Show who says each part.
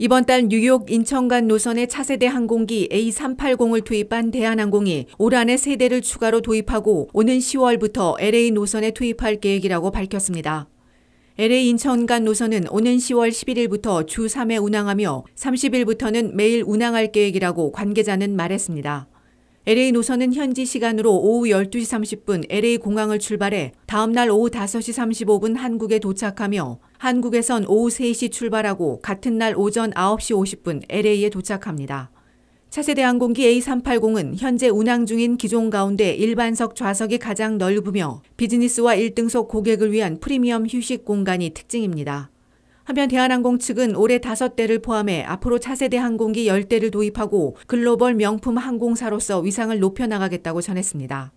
Speaker 1: 이번 달 뉴욕 인천 간 노선에 차세대 항공기 A380을 투입한 대한항공이 올 한해 세 대를 추가로 도입하고 오는 10월부터 LA 노선에 투입할 계획이라고 밝혔습니다. LA 인천 간 노선은 오는 10월 11일부터 주 3회 운항하며 30일부터는 매일 운항할 계획이라고 관계자는 말했습니다. LA 노선은 현지 시간으로 오후 12시 30분 LA 공항을 출발해 다음 날 오후 5시 35분 한국에 도착하며 한국에선 오후 3시 출발하고 같은 날 오전 9시 50분 LA에 도착합니다. 차세대 항공기 A380은 현재 운항 중인 기종 가운데 일반석 좌석이 가장 넓으며 비즈니스와 1등석 고객을 위한 프리미엄 휴식 공간이 특징입니다. 한편 대한항공 측은 올해 5대를 포함해 앞으로 차세대 항공기 10대를 도입하고 글로벌 명품 항공사로서 위상을 높여나가겠다고 전했습니다.